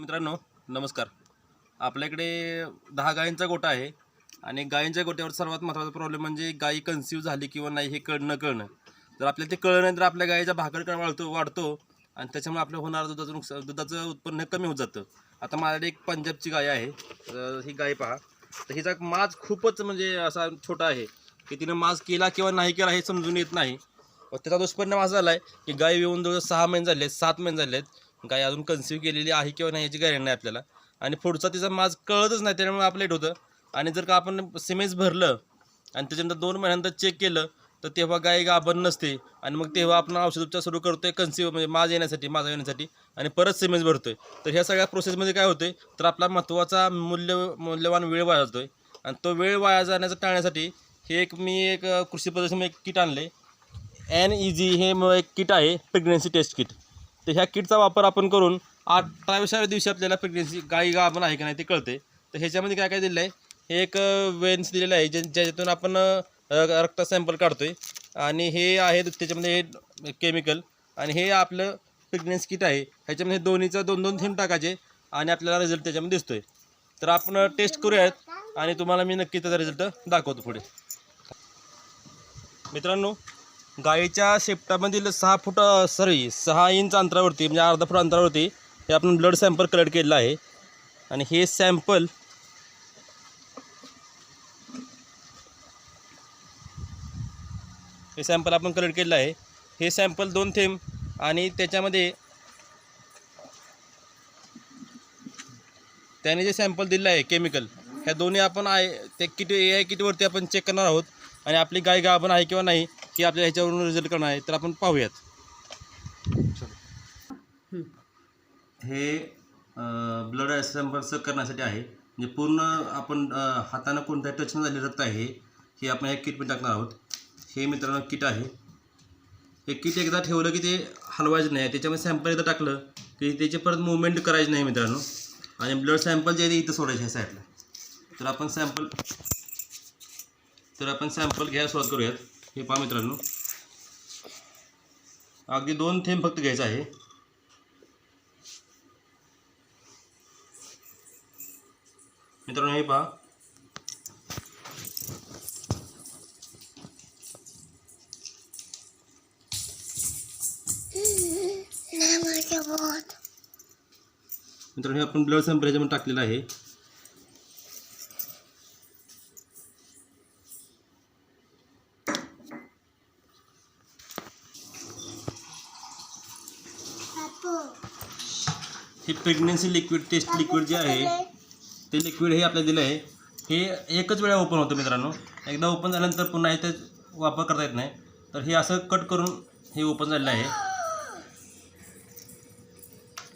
मित्रांनो नमस्कार. आपल्याकडे दहा गायींचा गोठा आहे आणि गायींच्या गोट्यावर सर्वात महत्त्वाचा प्रॉब्लेम म्हणजे गायी कन्सिव्ह झाली किंवा नाही हे कळणं कळणं. जर आपल्याला ते कळलं नाही तर आपल्या गायीचा भाकरकण वाढतो वाढतो आणि त्याच्यामुळे आपलं होणारं दुधाचं नुकसान दुधाचं उत्पन्न कमी होत जातं. आता माझ्याकडे एक पंजाबची गाय आहे. तर ही गाय पहा. तर हिचा माज खूपच म्हणजे असा छोटा आहे की तिनं माज केला किंवा नाही केला हे समजून येत नाही. त्याचा दुष्परिणाम असा झाला आहे की गाय येऊन जवळ सहा महिने झाले आहेत सात महिने झाले आहेत गाय अजून कन्सिव्ह केलेली आहे किंवा नाही याची गॅरंटी नाही आपल्याला. आणि पुढचा तिचा माज कळतच नाही त्यामुळे आपलं लेट होतं. आणि जर का आपण सिमेज भरलं आणि त्याच्यानंतर दोन महिन्यानंतर चेक केलं तर तेव्हा गाय गाभण नसते. आणि मग तेव्हा आपण औषधोपचार सुरू करतोय कन्सिव्ह म्हणजे माज येण्यासाठी माझा येण्यासाठी. आणि परत सिमेज भरतोय. तर ह्या सगळ्या प्रोसेसमध्ये काय होतंय तर आपला महत्त्वाचा मूल्य मूल्यवान वेळ वाया जातोय. आणि तो वेळ वाया जाण्याचं टाळण्यासाठी हे एक मी एक कृषी प्रदर्शन एक किट आणले एन ई जी हे एक किट आहे प्रेग्नन्सी टेस्ट किट तर ह्या किटचा वापर आपण करून अठराव्याच्या दिवशी आपल्याला प्रेग्नेन्सी गाई गाभण आहे की नाही ते कळते तर ह्याच्यामध्ये काय काय दिलं आहे हे एक वेन्स दिलेलं आहे ज्या ज्याच्यातून आपण रक्त सॅम्पल काढतोय. आणि हे आहे त्याच्यामध्ये हे केमिकल आणि हे आपलं प्रेग्नेन्सी किट आहे. ह्याच्यामध्ये दोन्हीचं दोन दोन थेंब टाकायचे आणि आपल्याला रिझल्ट त्याच्यामध्ये दिसतोय. तर आपण टेस्ट करूयात आणि तुम्हाला मी नक्की त्याचा रिझल्ट दाखवतो पुढे. मित्रांनो गायीच्या शेपटामधील सहा फूट सॉरी सहा इंच अंतरावरती म्हणजे अर्धा फूट अंतरावरती हे आपण ब्लड सॅम्पल कलेक्ट केलेलं आहे. आणि हे सॅम्पल हे सॅम्पल आपण कलेक्ट केलेलं आहे. हे सॅम्पल दोन थेंब आणि त्याच्यामध्ये त्याने जे सॅम्पल दिलं आहे केमिकल ह्या दोन्ही आपण आहे ते किट ए आय किटवरती आपण चेक करणार आहोत? आणि आपली गाय गाभण आहे किंवा नाही की आपल्या ह्याच्यावरून रिझल्ट करणार आहे तर आपण पाहूयात. हे ब्लड संपर्क करण्यासाठी आहे. म्हणजे पूर्ण आपण हातानं कोणत्या टच न झाले रक्त आहे हे आपण या किटमध्ये टाकणार आहोत. हे मित्रांनो किट आहे. हे किट एकदा ठेवलं की ते हलवायचं नाही. त्याच्यामध्ये सॅम्पल एकदा टाकलं की त्याची परत मुवमेंट करायची नाही मित्रांनो. आणि ब्लड सॅम्पल जे आहे ते इथं सोडायचे ह्या साईडला तर आपण सॅम्पल तर आपण सॅम्पल घ्यायला सुरुवात करूयात. हे पहा मित्रांनो. अगदी दोन थेंब फक्त घ्यायचं आहे. मित्रांनो हे पहा. मित्रांनो हे आपण ब्लड सॅम्पल ह्याच्यामध्ये टाकलेलं आहे. हे प्रेग्नेन्सी लिक्विड टेस्ट लिक्विड जे आहे ते लिक्विड हे आपल्याला दिलं आहे हे एकच वेळा ओपन होतं मित्रांनो. एकदा ओपन झाल्यानंतर पुन्हा इथे वापर करता येत नाही. तर हे असं कट करून हे ओपन झालेलं आहे.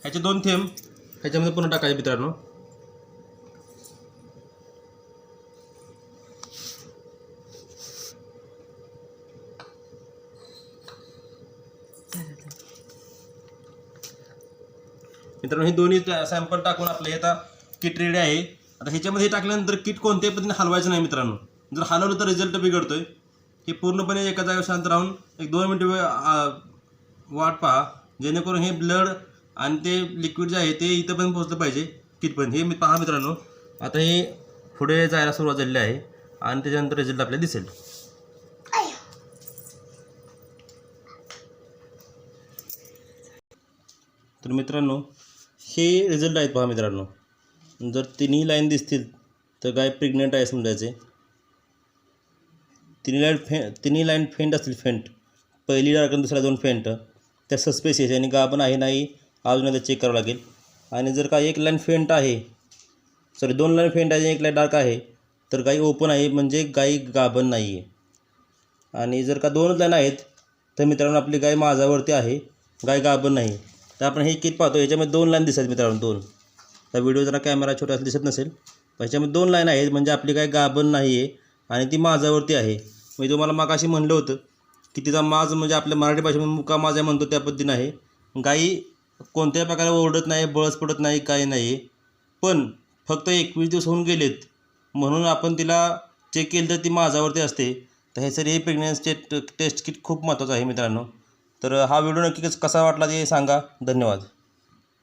ह्याचे दोन थेंब ह्याच्यामध्ये पुन्हा टाकायचे मित्रांनो. मित्रांनो हे दोन्ही सॅम्पल टाकून आपले आता किट रेडी आहे. आता ह्याच्यामध्ये हे टाकल्यानंतर किट कोणत्याही पद्धतीने हलवायचं नाही मित्रांनो. जर हलवलं तर रिझल्ट बिघडतोय. हे पूर्णपणे एका जागेवर शांत राहून एक दोन मिनटं वेळ वाट पहा. जेणेकरून हे ब्लड आणि ते लिक्विड जे आहे ते इथंपर्यंत पोहोचलं पाहिजे किटपर्यंत हे मी पहा मित्रांनो. आता हे पुढे जायला सुरुवात झालेली आहे आणि त्याच्यानंतर रिझल्ट आपल्याला दिसेल. तर मित्रांनो हे रिझल्ट आहेत पहा मित्रांनो. जर तिन्ही लाईन दिसतील तर गाय प्रेग्नंट आहे समजायचे. तिन्ही लाईन फे तिन्ही लाईन फेंट असतील फेंट पहिली डार्क आणि दुसऱ्या दोन फेंट त्या सस्पेसियस आणि गाभण आहे नाही अजून एकदा चेक करावं लागेल. आणि जर का एक लाईन फेंट आहे सॉरी दोन लाईन फेंट आहे एक लाईन डार्क आहे तर गाई ओपन आहे म्हणजे गाई गाभण नाही आहे आणि जर का दोनच लाईन आहेत तर मित्रांनो आपली गाय माझावरती आहे गाय गाभण नाही. तर आपण हे किट पाहतो याच्यामध्ये दोन लाईन दिसतात मित्रांनो दोन. तर व्हिडिओ जरा कॅमेरा छोटा दिसत नसेल पण ह्याच्यामध्ये दोन लाईन आहेत म्हणजे आपली काही गाभण नाही आहे आणि ती माझावरती आहे. मी तुम्हाला मागाशी म्हणलं होतं की तिचा माज म्हणजे आपल्या मराठी भाषेमध्ये मुका माझा म्हणतो त्या पद्धतीनं आहे. गाई कोणत्याही प्रकारे ओरडत नाही बळस पडत नाही काही नाही पण फक्त एकवीस दिवस होऊन गेलेत म्हणून आपण तिला चेक केलं तर ती माझावरती असते. तर हे सर हे प्रेग्नन्सी टेस्ट किट खूप महत्त्वाचं आहे मित्रांनो. तर हा व्हिडिओ नक्की कसा वाटला ते सांगा. धन्यवाद.